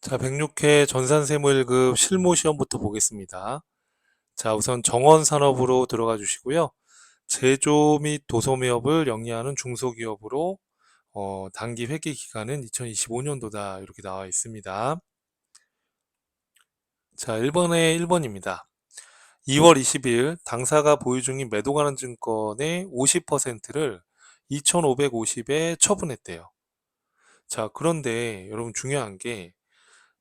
자, 106회 전산세무 1급 실무 시험부터 보겠습니다. 자, 우선 정원 산업으로 들어가 주시고요. 제조 및 도소매업을 영위하는 중소기업으로 어, 단기 회계 기간은 2025년도다 이렇게 나와 있습니다. 자, 1번에 1번입니다. 2월 20일 당사가 보유 중인 매도 가능 증권의 50%를 2,550에 처분했대요. 자, 그런데 여러분 중요한 게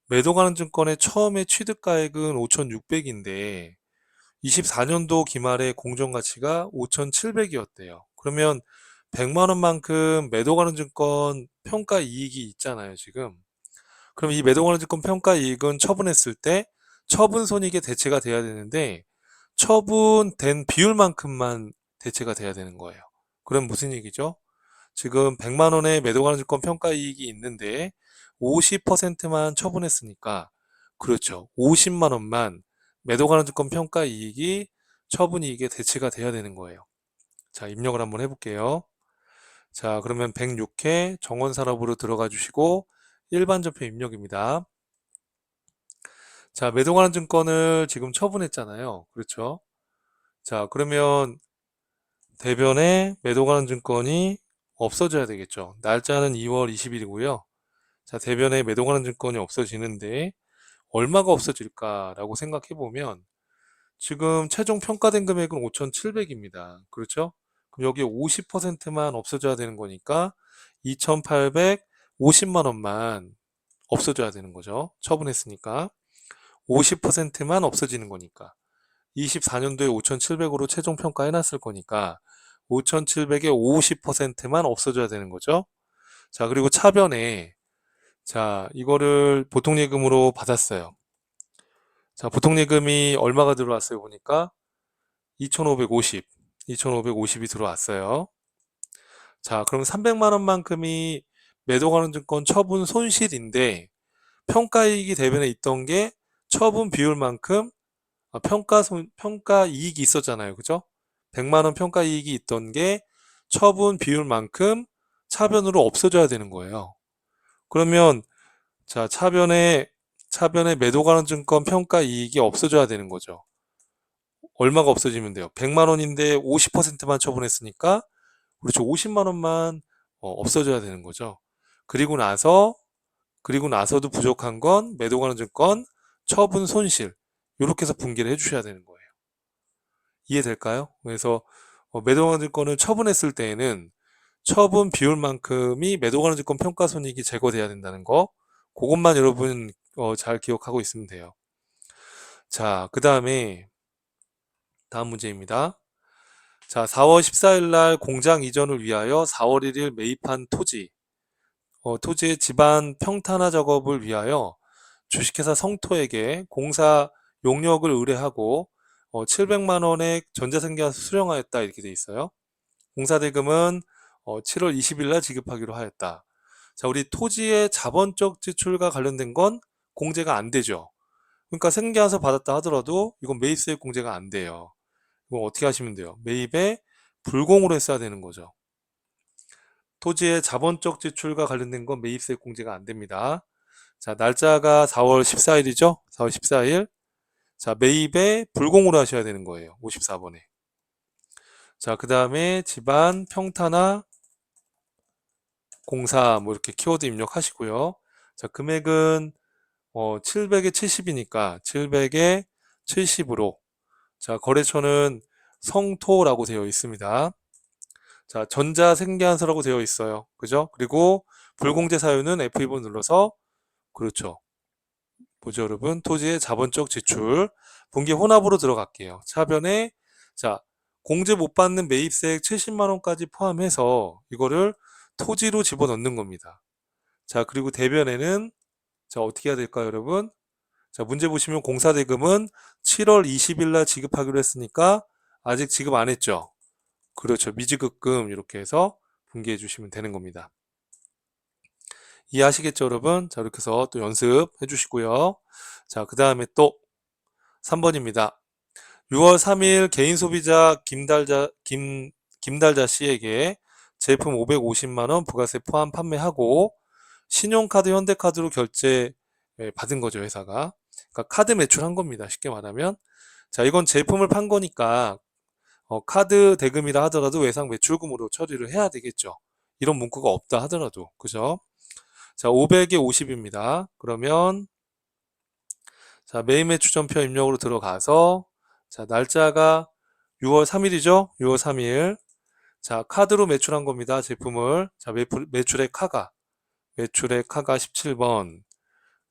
매도 가능 증권의 처음에 취득가액은 5,600인데 24년도 기말에 공정 가치가 5,700이었대요. 그러면 100만 원만큼 매도 가능 증권 평가 이익이 있잖아요, 지금. 그럼 이 매도 가능 증권 평가 이익은 처분했을 때 처분 손익에 대체가 돼야 되는데 처분된 비율만큼만 대체가 돼야 되는 거예요. 그럼 무슨 얘기죠? 지금 100만 원의 매도 가능 증권 평가 이익이 있는데 50%만 처분했으니까 그렇죠. 50만 원만 매도 가능 증권 평가 이익이 처분 이익에 대체가 돼야 되는 거예요. 자, 입력을 한번 해볼게요. 자, 그러면 106회 정원 산업으로 들어가 주시고 일반 전표 입력입니다. 자, 매도 가능 증권을 지금 처분했잖아요. 그렇죠? 자, 그러면 대변에 매도 가능 증권이 없어져야 되겠죠. 날짜는 2월 20일이고요. 자, 대변에 매도 가능 증권이 없어지는데 얼마가 없어질까라고 생각해 보면 지금 최종 평가된 금액은 5,700입니다. 그렇죠? 그럼 여기 50%만 없어져야 되는 거니까 2,850만 원만 없어져야 되는 거죠. 처분했으니까 50%만 없어지는 거니까 24년도에 5,700으로 최종 평가해 놨을 거니까 5,700에 50%만 없어져야 되는 거죠. 자, 그리고 차변에 자, 이거를 보통 예금으로 받았어요. 자, 보통 예금이 얼마가 들어왔어요? 보니까 2,550, 2,550이 들어왔어요. 자, 그럼 300만 원만큼이 매도 가능 증권 처분 손실인데 평가이익이 대변에 있던 게 처분 비율만큼 아, 평가 손, 평가 이익이 있었잖아요. 그죠? 100만 원 평가 이익이 있던 게 처분 비율만큼 차변으로 없어져야 되는 거예요. 그러면 자, 차변에 차변에 매도 가능 증권 평가 이익이 없어져야 되는 거죠. 얼마가 없어지면 돼요? 100만 원인데 50%만 처분했으니까 그렇죠. 50만 원만 어, 없어져야 되는 거죠. 그리고 나서 그리고 나서도 부족한 건 매도 가능 증권 처분 손실 이렇게 해서 분기를 해주셔야 되는 거예요. 이해될까요? 그래서 어, 매도 가능 증권을 처분했을 때에는 처분 비율만큼이 매도 가능 증권 평가 손익이 제거돼야 된다는 거 그것만 여러분 어, 잘 기억하고 있으면 돼요. 자, 그 다음에 다음 문제입니다. 자, 4월 14일 날 공장 이전을 위하여 4월 1일 매입한 토지, 어, 토지의 집안 평탄화 작업을 위하여 주식회사 성토에게 공사 용역을 의뢰하고 어, 700만 원의 전자생계와서 수령하였다 이렇게 돼 있어요. 공사 대금은 어, 7월 20일 날 지급하기로 하였다. 자, 우리 토지의 자본적 지출과 관련된 건 공제가 안 되죠. 그러니까 생계와서 받았다 하더라도 이건 매입세액 공제가 안 돼요. 이건 어떻게 하시면 돼요? 매입에 불공으로 했어야 되는 거죠. 토지의 자본적 지출과 관련된 건 매입세액 공제가 안 됩니다. 자, 날짜가 4월 14일이죠? 4월 14일. 자, 매입에 불공으로 하셔야 되는 거예요. 54번에. 자, 그 다음에 집안 평탄화 공사 뭐 이렇게 키워드 입력하시고요. 자, 금액은 어, 700에 70이니까 700에 70으로 자, 거래처는 성토라고 되어 있습니다. 자, 전자 생계한서라고 되어 있어요. 그죠? 그리고 불공제 사유는 F2번 눌러서 그렇죠. 보죠, 여러분. 토지의 자본적 지출. 분기 혼합으로 들어갈게요. 차변에 자, 공제 못 받는 매입세액 70만 원까지 포함해서 이거를 토지로 집어넣는 겁니다. 자, 그리고 대변에는 자, 어떻게 해야 될까요, 여러분? 자, 문제 보시면 공사 대금은 7월 20일 날 지급하기로 했으니까 아직 지급 안 했죠. 그렇죠. 미지급금 이렇게 해서 분기해 주시면 되는 겁니다. 이해하시겠죠, 여러분? 자, 이렇게 해서 또 연습해 주시고요. 자, 그 다음에 또 3번입니다. 6월 3일 개인 소비자 김달자, 김, 김달자 씨에게 제품 550만 원 부가세 포함 판매하고 신용카드 현대카드로 결제 예, 받은 거죠, 회사가. 그러니까 카드 매출한 겁니다. 쉽게 말하면. 자, 이건 제품을 판 거니까 어, 카드 대금이라 하더라도 외상 매출금으로 처리를 해야 되겠죠. 이런 문구가 없다 하더라도. 그죠? 자, 500에 50입니다. 그러면 자, 메인 매출전표 입력으로 들어가서 자, 날짜가 6월 3일이죠? 6월 3일. 자, 카드로 매출한 겁니다. 제품을. 자, 매출, 매출의 카가. 매출의 카가 17번.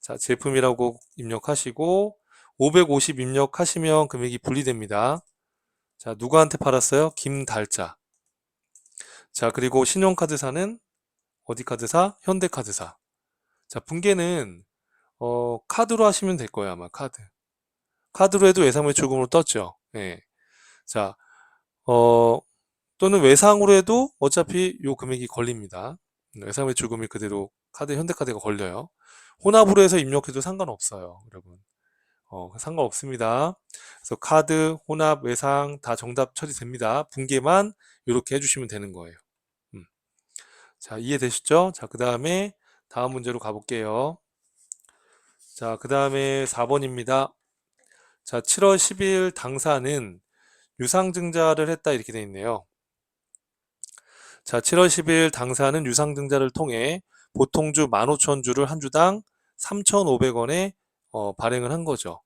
자, 제품이라고 입력하시고 550 입력하시면 금액이 분리됩니다. 자, 누구한테 팔았어요? 김달자. 자, 그리고 신용카드사는 어디 카드사? 현대카드사. 자, 분계는 어, 카드로 하시면 될 거예요, 아마 카드. 카드로 해도 외상매출금으로 떴죠. 예. 자, 어, 또는 외상으로 해도 어차피 요 금액이 걸립니다. 외상 매출금이 그대로 카드, 현대카드가 걸려요. 혼합으로 해서 입력해도 상관없어요, 여러분. 어, 상관없습니다. 그래서 카드, 혼합, 외상 다 정답 처리됩니다. 분계만 이렇게 해주시면 되는 거예요. 음. 자, 이해되시죠? 자, 그 다음에 다음 문제로 가볼게요. 자, 그 다음에 4번입니다. 자, 7월 10일 당사는 유상증자를 했다 이렇게 돼 있네요. 자, 7월 10일 당사는 유상증자를 통해 보통주 15,000주를 한 주당 3,500원에 어, 발행을 한 거죠.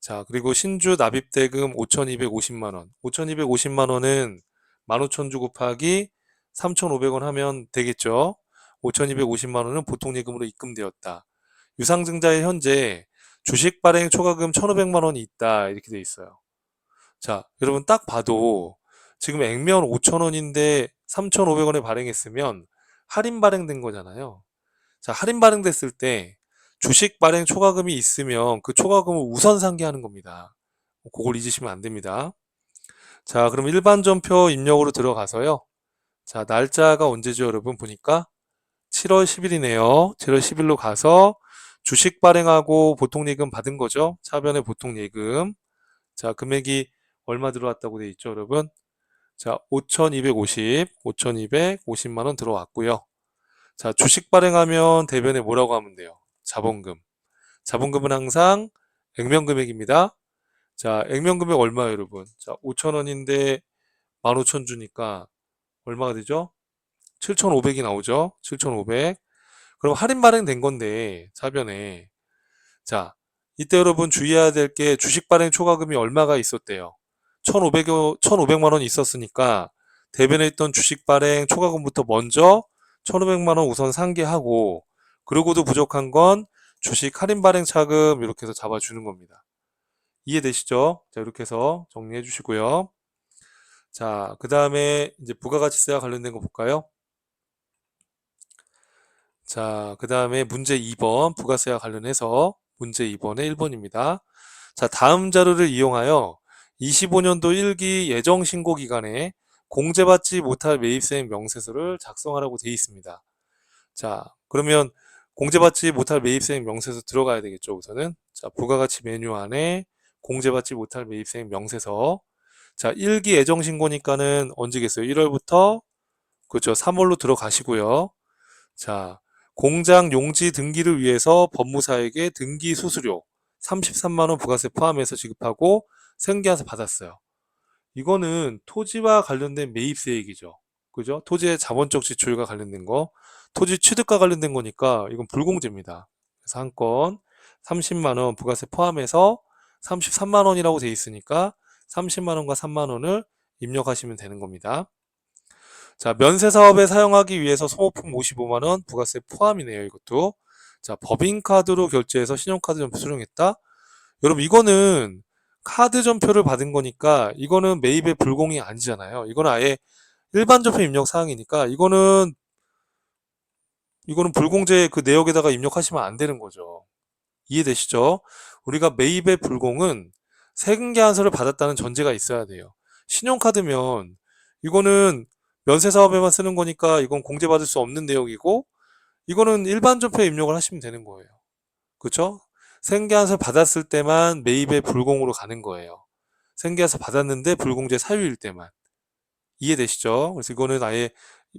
자, 그리고 신주 납입대금 5,250만 원. 5,250만 원은 15,000주 곱하기 3,500원 하면 되겠죠. 5,250만 원은 보통 예금으로 입금되었다. 유상증자에 현재 주식 발행 초과금 1,500만 원이 있다. 이렇게 돼 있어요. 자, 여러분 딱 봐도 지금 액면 5,000원인데 3,500원에 발행했으면 할인 발행된 거잖아요. 자, 할인 발행됐을 때 주식 발행 초과금이 있으면 그 초과금을 우선 상기하는 겁니다. 그걸 잊으시면 안 됩니다. 자, 그럼 일반 전표 입력으로 들어가서요. 자, 날짜가 언제죠, 여러분? 보니까 7월 10일이네요. 7월 10일로 가서 주식 발행하고 보통 예금 받은 거죠. 차변의 보통 예금. 자, 금액이 얼마 들어왔다고 돼 있죠, 여러분? 자, 5,250, 5,250만 원 들어왔고요. 자, 주식 발행하면 대변에 뭐라고 하면 돼요? 자본금. 자본금은 항상 액면 금액입니다. 자, 액면 금액 얼마예요, 여러분? 자, 5,000원인데 15,000 주니까 얼마가 되죠? 7,500이 나오죠? 7,500. 그럼 할인 발행된 건데, 차변에. 자, 이때 여러분 주의해야 될 게 주식 발행 초과금이 얼마가 있었대요? 1,500, 1,500만 원이 있었으니까 대변에 있던 주식 발행 초과금부터 먼저 1,500만 원 우선 상계하고 그러고도 부족한 건 주식 할인 발행 차금 이렇게 해서 잡아주는 겁니다. 이해되시죠? 자, 이렇게 해서 정리해 주시고요. 자, 그 다음에 이제 부가가치세와 관련된 거 볼까요? 자, 그 다음에 문제 2번 부가세와 관련해서 문제 2번의 1번입니다. 자, 다음 자료를 이용하여 25년도 1기 예정 신고 기간에 공제받지 못할 매입세액 명세서를 작성하라고 되어 있습니다. 자, 그러면 공제받지 못할 매입세액 명세서 들어가야 되겠죠, 우선은. 자, 부가가치 메뉴 안에 공제받지 못할 매입세액 명세서. 자, 1기 예정 신고니까는 언제겠어요? 1월부터 그렇죠. 3월로 들어가시고요. 자, 공장 용지 등기를 위해서 법무사에게 등기 수수료 33만 원 부가세 포함해서 지급하고 생계에서 받았어요. 이거는 토지와 관련된 매입세액이죠. 그죠? 토지의 자본적 지출과 관련된 거, 토지 취득과 관련된 거니까 이건 불공제입니다. 그래서 한 건 30만 원 부가세 포함해서 33만 원이라고 돼 있으니까 30만 원과 3만 원을 입력하시면 되는 겁니다. 자, 면세 사업에 사용하기 위해서 소모품 55만 원 부가세 포함이네요, 이것도. 자, 법인카드로 결제해서 신용카드 좀 수령했다. 여러분 이거는 카드 전표를 받은 거니까 이거는 매입의 불공이 아니잖아요. 이거는 아예 일반 전표 입력 사항이니까 이거는 이거는 불공제 그 내역에다가 입력하시면 안 되는 거죠. 이해되시죠? 우리가 매입의 불공은 세금 계산서를 받았다는 전제가 있어야 돼요. 신용카드면 이거는 면세 사업에만 쓰는 거니까 이건 공제받을 수 없는 내역이고 이거는 일반 전표에 입력을 하시면 되는 거예요. 그렇죠? 생계한서 받았을 때만 매입의 불공으로 가는 거예요. 생계한서 받았는데 불공제 사유일 때만. 이해되시죠? 그래서 이거는 아예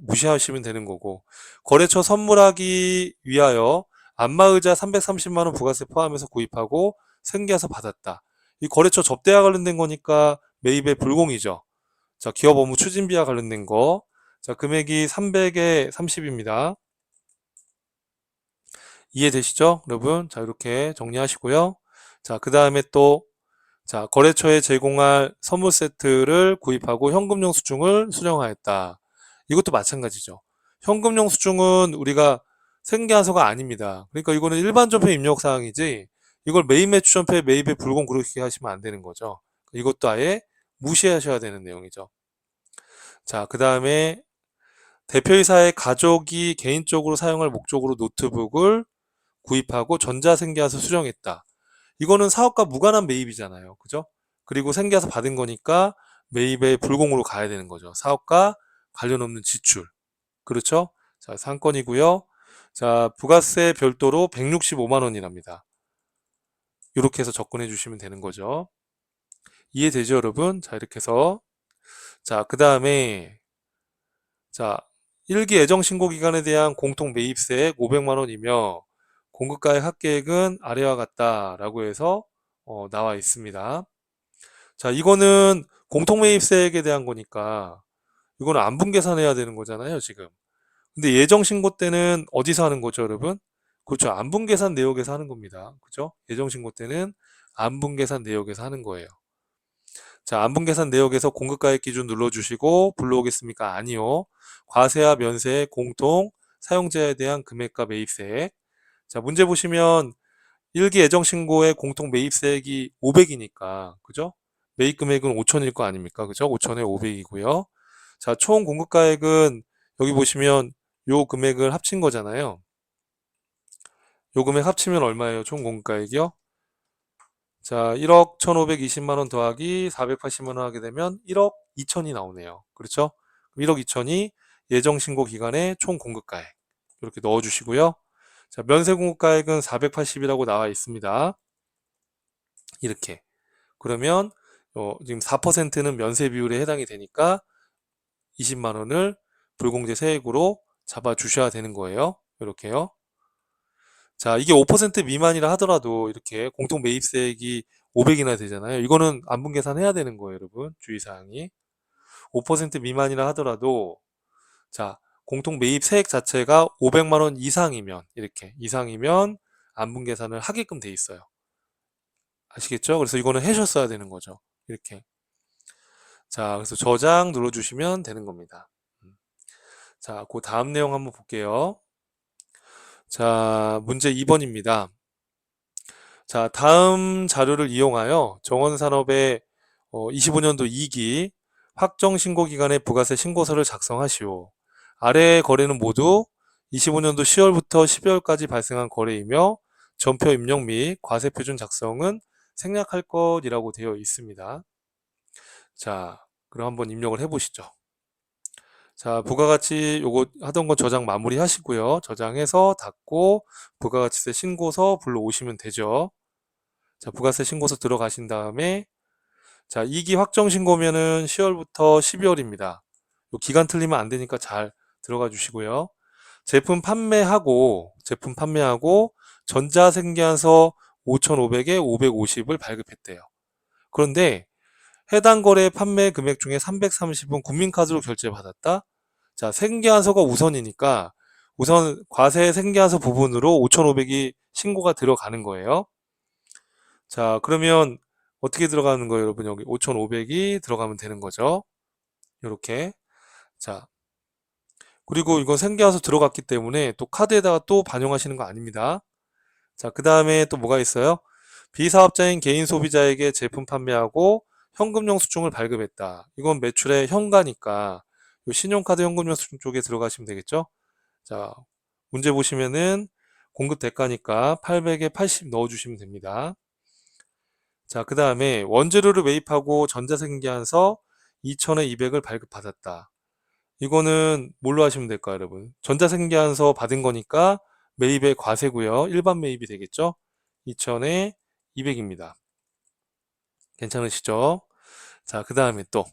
무시하시면 되는 거고 거래처 선물하기 위하여 안마의자 330만 원 부가세 포함해서 구입하고 생계에서 받았다. 이 거래처 접대와 관련된 거니까 매입의 불공이죠. 자, 기업 업무 추진비와 관련된 거. 자, 금액이 300에 30입니다. 이해되시죠? 여러분? 자, 이렇게 정리하시고요. 자, 그 다음에 또, 자, 거래처에 제공할 선물 세트를 구입하고 현금용 수중을 수령하였다. 이것도 마찬가지죠. 현금용 수중은 우리가 생계하서가 아닙니다. 그러니까 이거는 일반 전표 입력 사항이지, 이걸 매입 매출 전표에 매입에 불공 그렇게 하시면 안 되는 거죠. 이것도 아예 무시하셔야 되는 내용이죠. 자, 그 다음에 대표이사의 가족이 개인적으로 사용할 목적으로 노트북을 구입하고 전자생계에서 수령했다. 이거는 사업과 무관한 매입이잖아요. 그죠? 그리고 생계에서 받은 거니까 매입의 불공으로 가야 되는 거죠. 사업과 관련 없는 지출. 그렇죠? 자, 상권이고요. 자, 부가세 별도로 165만 원이랍니다. 이렇게 해서 접근해 주시면 되는 거죠. 이해되죠, 여러분? 자, 이렇게 해서 자, 그 다음에 자, 일기 예정 신고 기간에 대한 공통 매입세액 500만 원이며 공급가액 합계액은 아래와 같다라고 해서 어, 나와 있습니다. 자, 이거는 공통 매입세액에 대한 거니까 이거는 안분 계산해야 되는 거잖아요, 지금. 근데 예정 신고 때는 어디서 하는 거죠, 여러분? 그렇죠. 안분 계산 내역에서 하는 겁니다. 그죠? 예정 신고 때는 안분 계산 내역에서 하는 거예요. 자, 안분 계산 내역에서 공급가액 기준 눌러 주시고 불러오겠습니까? 아니요. 과세와 면세 공통 사용자에 대한 금액과 매입세액. 자, 문제 보시면 일기 예정 신고의 공통 매입세액이 500이니까, 그죠? 매입 금액은 5천일 거 아닙니까? 그죠? 5천에 500이고요. 자, 총 공급가액은 여기 보시면 요 금액을 합친 거잖아요. 요 금액 합치면 얼마예요? 총 공급가액이요? 자, 1억 1,520만 원 더하기 480만 원 하게 되면 1억 2천이 나오네요. 그렇죠? 1억 2천이 예정 신고 기간의 총 공급가액. 이렇게 넣어 주시고요. 자, 면세 공급가액은 480이라고 나와 있습니다. 이렇게. 그러면 어, 지금 4%는 면세 비율에 해당이 되니까 20만 원을 불공제 세액으로 잡아 주셔야 되는 거예요. 이렇게요. 자, 이게 5% 미만이라 하더라도 이렇게 공통 매입세액이 500이나 되잖아요. 이거는 안분 계산해야 되는 거예요, 여러분. 주의사항이. 5% 미만이라 하더라도 자, 공통 매입 세액 자체가 500만 원 이상이면 이렇게 이상이면 안분 계산을 하게끔 돼 있어요. 아시겠죠? 그래서 이거는 해셨어야 되는 거죠. 이렇게. 자, 그래서 저장 눌러주시면 되는 겁니다. 음. 자, 그 다음 내용 한번 볼게요. 자, 문제 2번입니다. 자, 다음 자료를 이용하여 정원산업의 어, 25년도 2기 확정 신고 기간의 부가세 신고서를 작성하시오. 아래의 거래는 모두 25년도 10월부터 12월까지 발생한 거래이며 전표 입력 및 과세 표준 작성은 생략할 것이라고 되어 있습니다. 자, 그럼 한번 입력을 해 보시죠. 자, 부가가치 요거 하던 거 저장 마무리 하시고요. 저장해서 닫고 부가가치세 신고서 불러오시면 되죠. 자, 부가세 신고서 들어가신 다음에 자, 2기 확정 신고면은 10월부터 12월입니다. 요 기간 틀리면 안 되니까 잘 들어가 주시고요. 제품 판매하고 제품 판매하고 전자생계한서 5,500에 550을 발급했대요. 그런데 해당 거래 판매 금액 중에 330은 국민카드로 결제받았다. 자, 생계한서가 우선이니까 우선 과세 생계한서 부분으로 5,500이 신고가 들어가는 거예요. 자, 그러면 어떻게 들어가는 거예요, 여러분? 여기 5,500이 들어가면 되는 거죠. 이렇게. 자, 그리고 이건 생계한서 들어갔기 때문에 또 카드에다가 또 반영하시는 거 아닙니다. 자, 그 다음에 또 뭐가 있어요? 비사업자인 개인 소비자에게 제품 판매하고 현금용 수중을 발급했다. 이건 매출의 현가니까 신용카드 현금용 수중 쪽에 들어가시면 되겠죠? 자, 문제 보시면은 공급 대가니까 800에 80 넣어주시면 됩니다. 자, 그 다음에 원재료를 매입하고 전자생계한서 2000에 200을 발급받았다. 이거는 뭘로 하시면 될까요, 여러분? 전자생계한서 받은 거니까 매입의 과세고요. 일반 매입이 되겠죠? 2000에 200입니다. 괜찮으시죠? 자, 그 다음에 또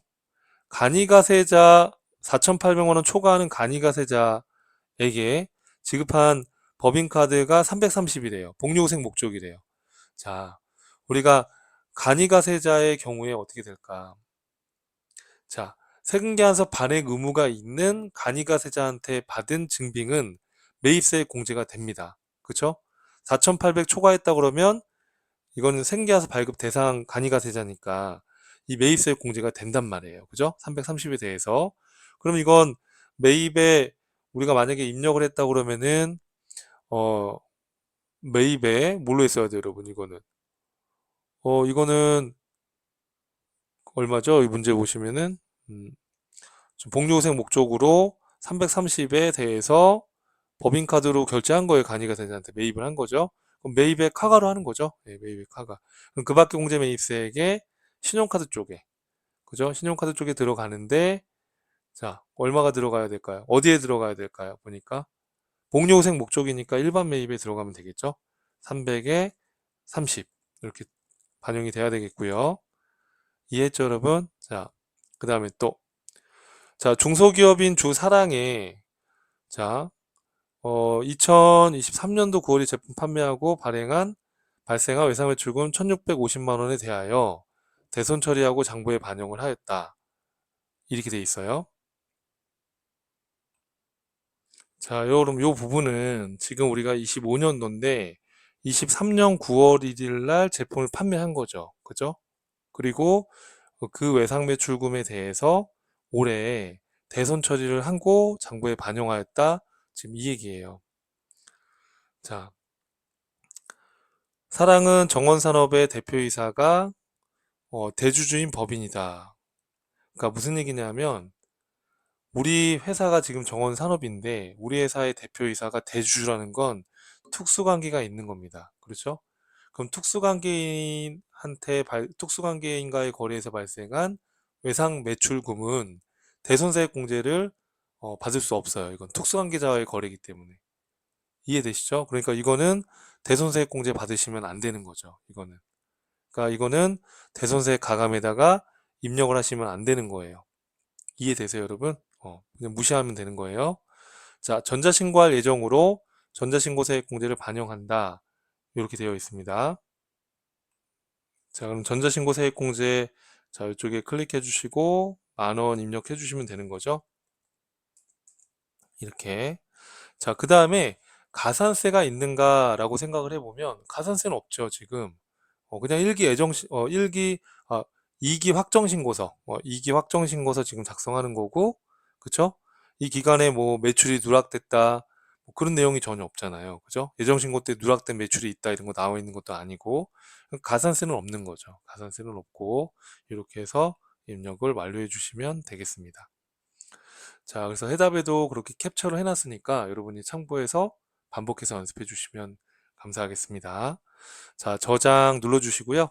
간이가세자 4,800만 원 초과하는 간이가세자에게 지급한 법인카드가 330이래요. 복리후생 목적이래요. 자, 우리가 간이가세자의 경우에 어떻게 될까? 자, 세금계산서 발행 의무가 있는 간이가세자한테 받은 증빙은 매입세 공제가 됩니다. 그쵸? 4,800 초과했다 그러면 이거는 생계와서 발급 대상 간이가세자니까 이 매입세 공제가 된단 말이에요. 그죠? 330에 대해서. 그럼 이건 매입에 우리가 만약에 입력을 했다 그러면은 어 매입에 뭘로 했어야 돼요, 여러분? 이거는 어 이거는 얼마죠? 이 문제 보시면은 음, 복리후생 목적으로 330에 대해서 법인카드로 결제한 거예요. 간이가세자한테 매입을 한 거죠. 그럼 매입에 카가로 하는 거죠. 네, 매입에 카가. 그럼 그 밖에 공제 매입세액에 신용카드 쪽에 그죠? 신용카드 쪽에 들어가는데 자 얼마가 들어가야 될까요? 어디에 들어가야 될까요? 보니까 복리후생 목적이니까 일반 매입에 들어가면 되겠죠? 300에 30 이렇게 반영이 돼야 되겠고요. 이해했죠, 여러분? 자, 그 다음에 또, 자, 중소기업인 주사랑에, 자, 어, 2023년도 9월에 제품 판매하고 발행한 발생한 외상매출금 1650만 원에 대하여 대손 처리하고 장부에 반영을 하였다. 이렇게 돼 있어요. 자, 여러분, 요 부분은 지금 우리가 25년도인데 23년 9월 1일 날 제품을 판매한 거죠. 그죠? 그리고 그 외상 매출금에 대해서 올해 대손 처리를 하고 장부에 반영하였다. 지금 이 얘기예요. 자, 사랑은 정원산업의 대표이사가 어, 대주주인 법인이다. 그러니까 무슨 얘기냐면 우리 회사가 지금 정원산업인데 우리 회사의 대표이사가 대주주라는 건 특수관계가 있는 겁니다. 그렇죠? 그럼 특수관계인 한테 발, 특수관계인과의 거래에서 발생한 외상 매출금은 대손세액 공제를 어, 받을 수 없어요. 이건 특수관계자와의 거래이기 때문에 이해되시죠? 그러니까 이거는 대손세액 공제 받으시면 안 되는 거죠. 이거는 그러니까 이거는 대손세액 가감에다가 입력을 하시면 안 되는 거예요. 이해되세요, 여러분? 어, 그냥 무시하면 되는 거예요. 자, 전자신고할 예정으로 전자신고세액 공제를 반영한다. 이렇게 되어 있습니다. 자, 그럼 전자신고 세액 공제 자, 이쪽에 클릭해 주시고 만 원 입력해 주시면 되는 거죠. 이렇게. 자, 그 다음에 가산세가 있는가라고 생각을 해보면 가산세는 없죠, 지금. 어, 그냥 일기 애정, 어, 일기, 아, 2기 확정신고서, 어, 2기 확정신고서 지금 작성하는 거고, 그쵸? 이 기간에 뭐 매출이 누락됐다, 뭐 그런 내용이 전혀 없잖아요. 그죠? 예정신고 때 누락된 매출이 있다 이런 거 나와 있는 것도 아니고 가산세는 없는 거죠. 가산세는 없고 이렇게 해서 입력을 완료해 주시면 되겠습니다. 자, 그래서 해답에도 그렇게 캡처를 해놨으니까 여러분이 참고해서 반복해서 연습해 주시면 감사하겠습니다. 자, 저장 눌러 주시고요.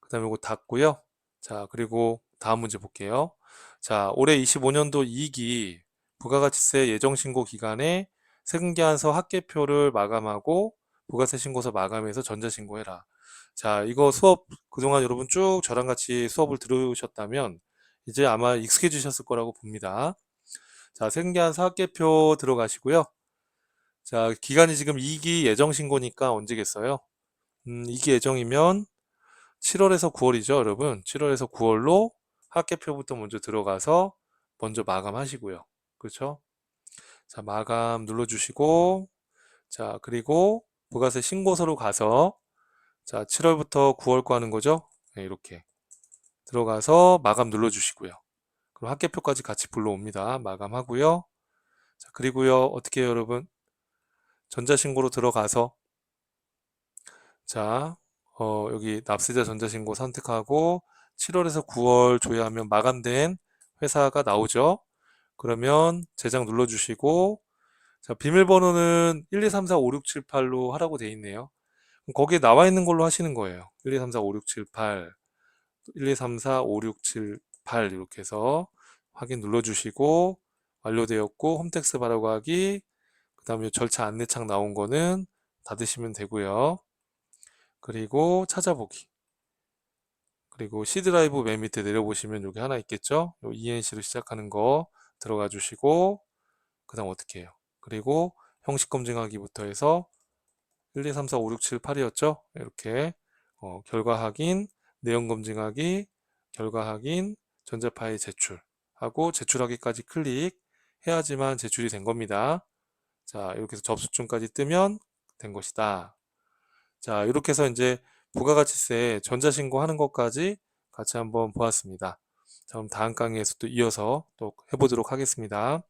그 다음에 이거 닫고요. 자, 그리고 다음 문제 볼게요. 자, 올해 25년도 2기 부가가치세 예정신고 기간에 세금계산서 합계표를 마감하고 부가세 신고서 마감해서 전자신고해라. 자, 이거 수업 그동안 여러분 쭉 저랑 같이 수업을 들으셨다면 이제 아마 익숙해지셨을 거라고 봅니다. 자, 세금계산서 합계표 들어가시고요. 자, 기간이 지금 2기 예정 신고니까 언제겠어요? 음, 2기 예정이면 7월에서 9월이죠, 여러분. 7월에서 9월로 합계표부터 먼저 들어가서 먼저 마감하시고요. 그렇죠? 자, 마감 눌러주시고, 자, 그리고 부가세 신고서로 가서, 자, 7월부터 9월 거 하는 거죠? 네, 이렇게. 들어가서 마감 눌러주시고요. 그럼 합계표까지 같이 불러옵니다. 마감하고요. 자, 그리고요, 어떻게 해요, 여러분? 전자신고로 들어가서, 자, 어, 여기 납세자 전자신고 선택하고, 7월에서 9월 조회하면 마감된 회사가 나오죠? 그러면 제작 눌러주시고 자, 비밀번호는 1, 2, 3, 4, 5, 6, 7, 8로 하라고 돼 있네요. 거기에 나와 있는 걸로 하시는 거예요. 1, 2, 3, 4, 5, 6, 7, 8 1, 2, 3, 4, 5, 6, 7, 8 이렇게 해서 확인 눌러주시고 완료되었고 홈택스 바라고하기 그 다음에 절차 안내창 나온 거는 닫으시면 되고요. 그리고 찾아보기 그리고 C 드라이브 맨 밑에 내려보시면 여기 하나 있겠죠? ENC로 시작하는 거 들어가 주시고 그 다음 어떻게 해요? 그리고 형식 검증하기부터 해서 1, 2, 3, 4, 5, 6, 7, 8이었죠? 이렇게 어, 결과 확인, 내용 검증하기, 결과 확인, 전자 파일 제출하고 제출하기까지 클릭해야지만 제출이 된 겁니다. 자, 이렇게 해서 접수증까지 뜨면 된 것이다. 자, 이렇게 해서 이제 부가가치세 전자신고 하는 것까지 같이 한번 보았습니다. 자, 그럼 다음 강의에서 또 이어서 또 해보도록 하겠습니다.